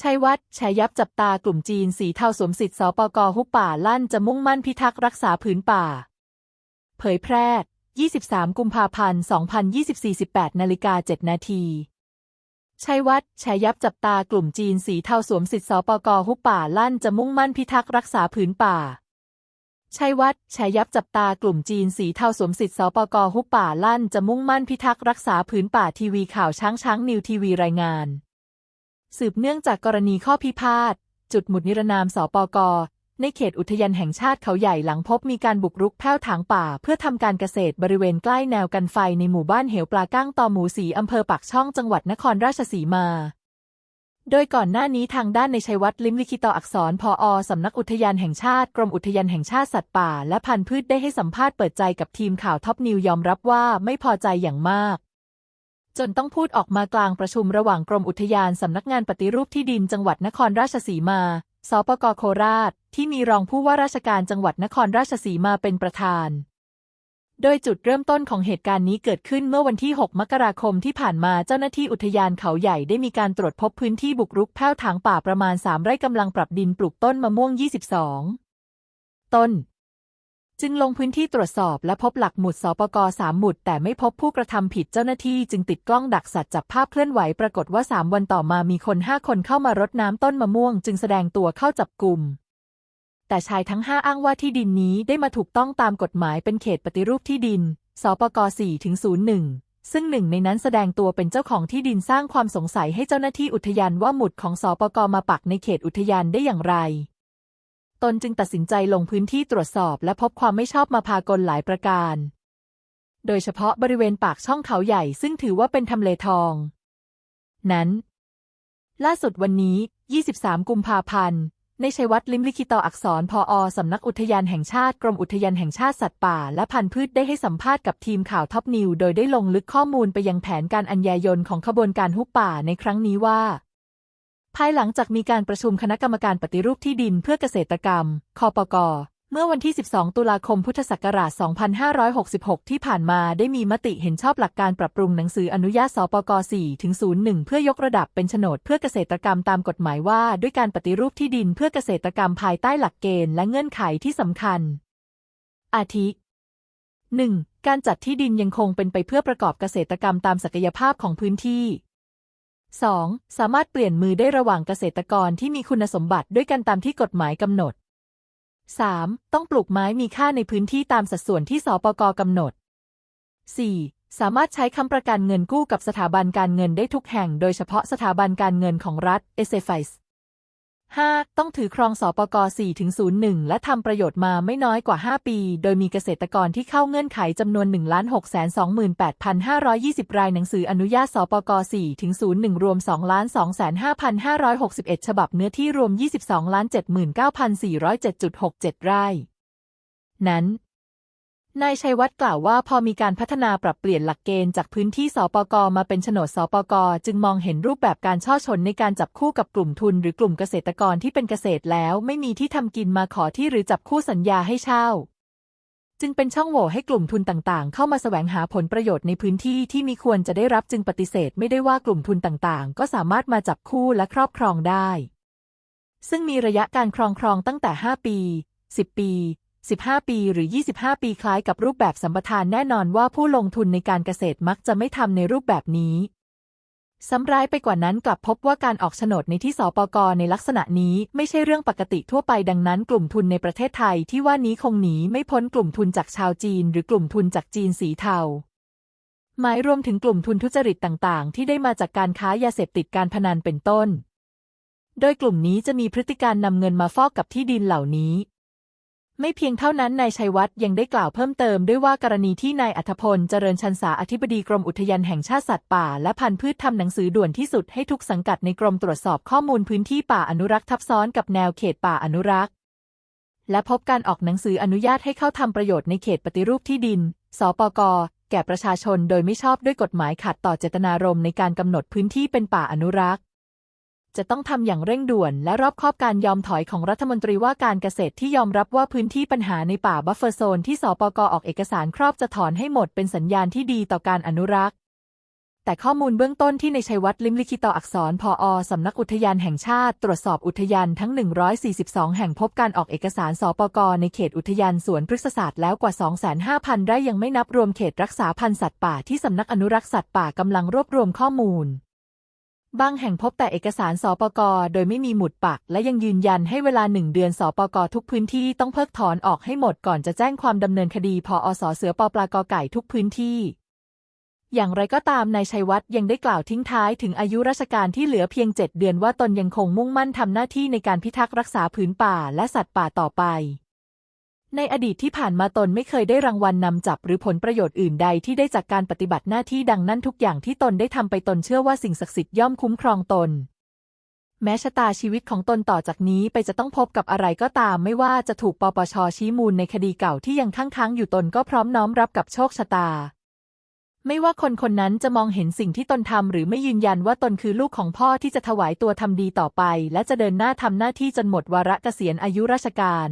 ชัยวัฒน์ชัยยับจับตากลุ่มจีนสีเทาสวมสิทธิ์สปกฮุบป่าลั่นจะมุ่งมั่นพิทักษ์รักษาผืนป่า เผยแพร่ 23 กุมภาพันธ์ 2024 18นาฬิกา7นาทีชัยวัฒน์ชัยยับจับตากลุ่มจีนสีเทาสวมสิทธิ์สปกฮุบป่าลั่นจะมุ่งมั่นพิทักษ์รักษาผืนป่าชัยวัฒน์ชัยยับจับตากลุ่มจีนสีเทาสวมสิทธิ์สปกฮุบป่าลั่นจะมุ่งมั่นพิทักษ์รักษาผืนป่าทีวีข่าวช้างช้างนิวทีวีรายงาน สืบเนื่องจากกรณีข้อพิพาท จุดหมุดนิรนามสปก ในเขตอุทยานแห่งชาติเขาใหญ่หลังพบมีการบุกรุกแผ้วถางป่า เพื่อทำการเกษตรบริเวณใกล้แนวกันไฟในหมู่บ้านเหวปลาก้างตอหมูสีอำเภอปากช่องจังหวัดนครราชสีมา โดยก่อนหน้านี้ทางด้านในชัยวัฒน์ลิมลิขิตอักษรพออสำนักอุทยานแห่งชาติ กรมอุทยานแห่งชาติสัตว์ป่า และพันธุ์พืชได้ให้สัมภาษณ์เปิดใจกับทีมข่าวท็อปนิวยอมรับว่าไม่พอใจอย่างมาก จนต้องพูดออกมากลางประชุมระหว่างกรมอุทยานสำนักงานปฏิรูปที่ดินจังหวัดนครราชสีมา สปกโคราช ที่มีรองผู้ว่าราชการจังหวัดนครราชสีมาเป็นประธาน โดยจุดเริ่มต้นของเหตุการณ์นี้เกิดขึ้นเมื่อวันที่ 6 มกราคมที่ผ่านมาเจ้าหน้าที่อุทยานเขาใหญ่ได้มีการตรวจพบพื้นที่บุกรุกแผ้วถางป่าประมาณ 3 ไร่กำลังปรับดินปลูกต้นมะม่วง 22 ต้น จึงลงพื้นที่ตรวจสอบและพบหลักหมุดสปกสามหมุด แต่ไม่พบผู้กระทำผิดเจ้าหน้าที่จึงติดกล้องดักสัตว์จับภาพเคลื่อนไหวปรากฏว่า 3 วันต่อมามีคน 5 คนเข้ามารดน้ำต้นมะม่วง จึงแสดงตัวเข้าจับกลุ่ม แต่ชายทั้ง 5 อ้างว่าที่ดินนี้ได้มาถูกต้องตามกฎหมายเป็นเขตปฏิรูปที่ดิน สปก4ถึง01 ซึ่งหนึ่งในนั้นแสดงตัวเป็นเจ้าของที่ดินสร้างความสงสัยให้เจ้าหน้าที่อุทยานว่าหมุดของสปกมาปักในเขตอุทยานได้อย่างไร ตนจึงตัดสินใจลงพื้นที่ตรวจสอบและพบความไม่ชอบมาพากลหลายประการ โดยเฉพาะบริเวณปากช่องเขาใหญ่ซึ่งถือว่าเป็นทำเลทอง นั้น ล่าสุดวันนี้ 23 กุมภาพันธ์ในชัยวัฒน์ลิมลิขิตอักษรพออสำนักอุทยานแห่งชาติกรมอุทยานแห่งชาติสัตว์ป่า และพันธุ์พืชได้ให้สัมภาษณ์กับทีมข่าวท็อปนิว โดยได้ลงลึกข้อมูลไปยังแผนการอัญญายนของขบวนการฮุบป่าในครั้งนี้ว่า ภายหลังจากมีการประชุมคณะกรรมการปฏิรูปที่ดินเพื่อเกษตรกรรม คอปกเมื่อวันที่ 12 ตุลาคม พุทธศักราช 2566 ที่ผ่านมาได้มีมติเห็นชอบหลักการปรับปรุงหนังสืออนุญาตสปก4ถึง01 เพื่อยกระดับเป็นโฉนดเพื่อเกษตรกรรมตามกฎหมายว่า ด้วยการปฏิรูปที่ดินเพื่อเกษตรกรรมภายใต้หลักเกณฑ์และเงื่อนไขที่สำคัญ อาทิ 1. การจัดที่ดินยังคงเป็นไปเพื่อประกอบเกษตรกรรมตามศักยภาพของพื้นที่ 2. สามารถเปลี่ยนมือได้ระหว่างเกษตรกรที่มีคุณสมบัติด้วยกันตามที่กฎหมายกำหนด 3. ต้องปลูกไม้มีค่าในพื้นที่ตามสัดส่วนที่สปกกำหนด 4. สามารถใช้ค้ำประกันเงินกู้กับสถาบันการเงินได้ทุกแห่ง โดยเฉพาะสถาบันการเงินของรัฐ s f i s 5. ต้องถือครองสปก4-01 และทำประโยชน์มาไม่น้อยกว่า 5 ปี โดยมีเกษตรกรที่เข้าเงื่อนไขจำนวน 1,628,520 รายหนังสืออนุญาตสปก4-01 รวม 2,25,561 ฉบับเนื้อที่รวม 22,79,407.67 ไร่ นั้น นายชัยวัฒน์กล่าวว่าพอมีการพัฒนาปรับเปลี่ยนหลักเกณฑ์จากพื้นที่สปกมาเป็นโฉนดสปกจึงมองเห็นรูปแบบการช่อชนในการจับคู่กับกลุ่มทุน หรือกลุ่มเกษตรกรที่เป็นเกษตรแล้ว ไม่มีที่ทำกินมาขอที่หรือจับคู่สัญญาให้เช่า จึงเป็นช่องโหว่ให้กลุ่มทุนต่างๆ เข้ามาแสวงหาผลประโยชน์ในพื้นที่ที่มีควรจะได้รับจึงปฏิเสธไม่ได้ว่ากลุ่มทุนต่างๆ ก็สามารถมาจับคู่และครอบครองได้ ซึ่งมีระยะการครองครองตั้งแต่ 5 ปี 10 ปี 15 ปีหรือ 25 ปีคล้ายกับรูปแบบสัมปทานแน่นอนว่าผู้ลงทุนในการเกษตรมักจะไม่ทำในรูปแบบนี้ซ้ำร้ายไปกว่านั้นกลับพบว่าการออกโฉนดในที่สปกในลักษณะนี้ไม่ใช่เรื่องปกติทั่วไปดังนั้นกลุ่มทุนในประเทศไทยที่ว่านี้คงหนีไม่พ้นกลุ่มทุนจากชาวจีน หรือกลุ่มทุนจากจีนสีเทา หมายรวมถึงกลุ่มทุนทุจริตต่างๆ ที่ได้มาจากการค้ายาเสพติดการพนันเป็นต้น โดยกลุ่มนี้จะมีพฤติการนำเงินมาฟอกกับที่ดินเหล่านี้ ไม่เพียงเท่านั้นนายชัยวัฒน์ยังได้กล่าวเพิ่มเติมด้วยว่ากรณีที่นายอัธพลเจริญชันษาอธิบดีกรมอุทยานแห่งชาติสัตว์ป่า และพันธุ์พืชทำหนังสือด่วนที่สุดให้ทุกสังกัดในกรมตรวจสอบข้อมูลพื้นที่ป่าอนุรักษ์ทับซ้อนกับแนวเขตป่าอนุรักษ์ และพบการออกหนังสืออนุญาตให้เข้าทำประโยชน์ในเขตปฏิรูปที่ดิน สปก แก่ประชาชนโดยไม่ชอบด้วยกฎหมายขัดต่อเจตนารมณ์ในการกำหนดพื้นที่เป็นป่าอนุรักษ์ จะต้องทำอย่างเร่งด่วนและรอบคอบการยอมถอยของรัฐมนตรีว่าการเกษตรที่ยอมรับว่าพื้นที่ปัญหาในป่าบัฟเฟอร์โซนที่สปกออกเอกสารครอบจะถอนให้หมดเป็นสัญญาณที่ดีต่อการอนุรักษ์ แต่ข้อมูลเบื้องต้นที่ในชัยวัฒน์ลิมลิขิตอักษรพออสำนักอุทยานแห่งชาติ ตรวจสอบอุทยานทั้ง 142 แห่งพบการออกเอกสารสปกในเขตอุทยานสวนพฤกษศาสตร์แล้วกว่า 25,000 ไร่ยังไม่นับรวมเขตรักษาพันธุ์สัตว์ป่าที่สำนักอนุรักษ์สัตว์ป่ากำลังรวบรวมข้อมูล บางแห่งพบแต่เอกสารสปกโดยไม่มีหมุดปัก และยังยืนยันให้เวลาหนึ่งเดือนสปกทุกพื้นที่ต้องเพิกถอนออกให้หมดก่อนจะแจ้งความดำเนินคดีพออสเสือปอปลากอไก่ทุกพื้นที่ อย่างไรก็ตามนายชัยวัฒน์ยังได้กล่าวทิ้งท้ายถึงอายุราชการที่เหลือเพียงเจ็ดเดือนว่าตนยังคงมุ่งมั่นทำหน้าที่ในการพิทักษ์รักษาผืนป่าและสัตว์ป่าต่อไป ในอดีตที่ผ่านมาตนไม่เคยได้รางวัลนำจับหรือผลประโยชน์อื่นใดที่ได้จากการปฏิบัติหน้าที่ดังนั้นทุกอย่างที่ตนได้ทำไปตนเชื่อว่าสิ่งศักดิ์สิทธิ์ย่อมคุ้มครองตน แม้ชะตาชีวิตของตนต่อจากนี้ไปจะต้องพบกับอะไรก็ตาม ไม่ว่าจะถูกปปชชี้มูลในคดีเก่าที่ยังค้างค้างอยู่ตนก็พร้อมน้อมรับกับโชคชะตา ไม่ว่าคนคนนั้นจะมองเห็นสิ่งที่ตนทำหรือไม่ยืนยันว่าตนคือลูกของพ่อที่จะถวายตัวทำดีต่อไป และจะเดินหน้าทำหน้าที่จนหมดวาระเกษียณอายุราชการ